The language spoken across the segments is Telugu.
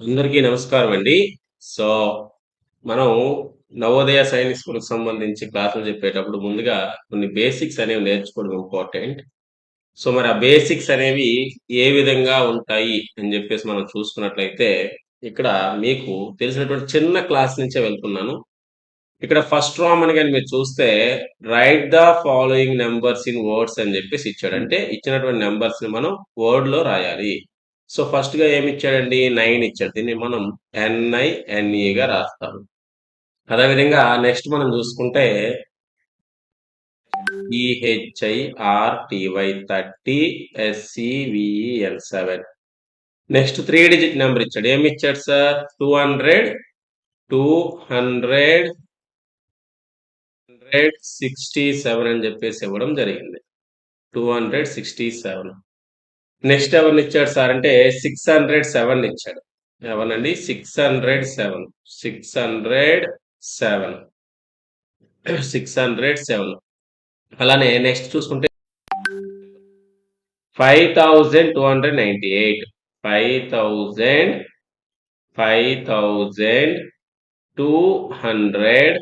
అందరికీ నమస్కారం అండి. సో, మనం నవోదయ సైనిక్ స్కూల్‌కి సంబంధించి క్లాసులు చెప్పేటప్పుడు ముందుగా కొన్ని బేసిక్స్ అనేవి నేర్చుకోవడం ఇంపార్టెంట్. సో, మరి ఆ బేసిక్స్ అనేవి ఏ విధంగా ఉంటాయి అని చెప్పేసి మనం చూసుకున్నట్లయితే, ఇక్కడ మీకు తెలిసినటువంటి చిన్న క్లాస్ నుంచే వెళ్తున్నాను. ఇక్కడ ఫస్ట్ రామ్ అని కానీ మీరు చూస్తే write the following numbers in words అని చెప్పేసి ఇచ్చాడు. అంటే ఇచ్చినటువంటి నంబర్స్‌ని మనం వర్డ్‌లో రాయాలి. సో ఫస్ట్గా ఏమి ఇచ్చాడండి నైన్ ఇచ్చాడు. దీన్ని మనం ఎన్ఐ ఎన్ఈగా రాస్తాము. అదేవిధంగా నెక్స్ట్ మనం చూసుకుంటే E H I R T Y thirty S C V E L seven next three digit number ఇచ్చాడు. ఏమి ఇచ్చాడు sir? Two hundred two hundred hundred sixty seven అని చెప్పేసి ఇవ్వడం జరిగింది. Two hundred sixty seven. Next ఎవరిని ఇచ్చాడు సార్ అంటే సిక్స్ హండ్రెడ్ సెవెన్ ఇచ్చాడు. ఎవరండి? Six hundred seven. Six hundred seven. Six hundred seven. అలానే నెక్స్ట్ చూసుకుంటే five thousand two hundred ninety eight. Five thousand five thousand two hundred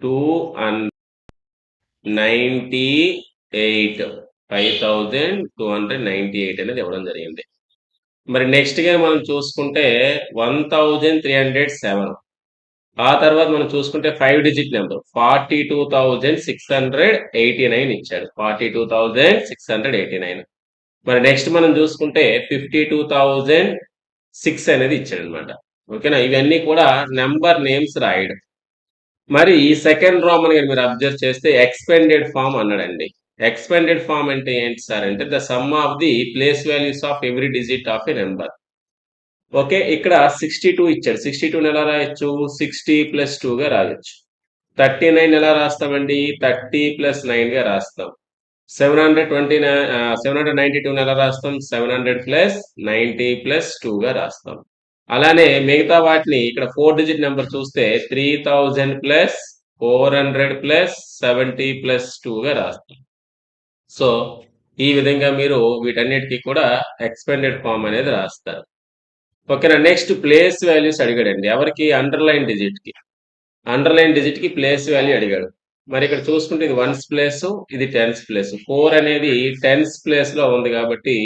two hundred ninety eight. Five thousand two hundred ninety eight అనేది ఇవ్వడం జరిగింది. మరి నెక్స్ట్గా మనం చూసుకుంటే one thousand three hundred seven. ఆ తర్వాత మనం చూసుకుంటే five digit number forty two thousand six hundred eighty nine ఇచ్చాడు. Forty two thousand six hundred eighty nine మరి నెక్స్ట్ మనం చూసుకుంటే ఫిఫ్టీ టూ థౌజండ్ సిక్స్ అనేది ఇచ్చాడు అనమాట ఓకేనా? ఇవన్నీ కూడా నెంబర్ నేమ్స్ రాయడం. మరి ఈ సెకండ్ రా మనకి మీరు అబ్జర్వ్ చేస్తే ఎక్స్పెండెడ్ ఫామ్ అన్నాడండి. ఎక్స్పెండెడ్ ఫామ్ అంటే ఏంటి సార్ అంటే the sum of the place values of every digit of a number okay ఇక్కడ సిక్స్టీ టూ ఇచ్చాడు. సిక్స్టీ టూని ఎలా రాయొచ్చు సిక్స్టీ ప్లస్ టూగా రాయొచ్చు. థర్టీ నైన్ ఎలా రాస్తామండి? థర్టీ ప్లస్ నైన్గా రాస్తాం. Seven hundred twenty nine seven hundred ninety టూని ఎలా రాస్తాం seven hundred plus ninety plus టూగా రాస్తాం. అలానే మిగతా వాటిని ఇక్కడ ఫోర్ డిజిట్ నెంబర్ చూస్తే three thousand plus four hundred plus seventy plus టూగా రాస్తాం. సో, ఈ విధంగా మీరు వీటన్నిటికీ కూడా ఎక్స్‌పెండెడ్ ఫార్మ్ అనేది రాస్తారు. ఓకేనా? నెక్స్ట్ ప్లేస్ వాల్యూస్ అడిగాడండి. ఎవరికి? అండర్‌లైన్ డిజిట్‌కి. అండర్‌లైన్ డిజిట్‌కి ప్లేస్ వాల్యూ అడిగాడు. మరి ఇక్కడ చూసుకుంటే ఇది వన్స్ ప్లేసు, ఇది టెన్స్ ప్లేస్ ఫోర్ అనేది టెన్స్ ప్లేస్‌లో ఉంది కాబట్టి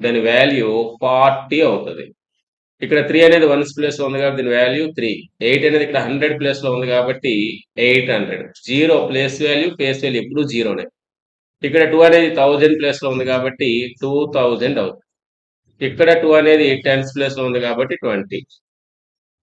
దాని వాల్యూ ఫార్టీ అవుతుంది ఇక్కడ త్రీ అనేది వన్స్ ప్లేస్‌లో ఉంది కాబట్టి దీని వాల్యూ 3. 8 అనేది ఇక్కడ 100 ప్లేస్‌లో ఉంది కాబట్టి 800. 0 ప్లేస్ వాల్యూ, ప్లేస్ వాల్యూ ఎప్పుడూ జీరోనే. ఇక్కడ టూ అనేది థౌజండ్ ప్లేస్‌లో ఉంది కాబట్టి 2000 అవుతుంది. ఇక్కడ టూ అనేది టెన్స్ ప్లేస్‌లో ఉంది కాబట్టి 20.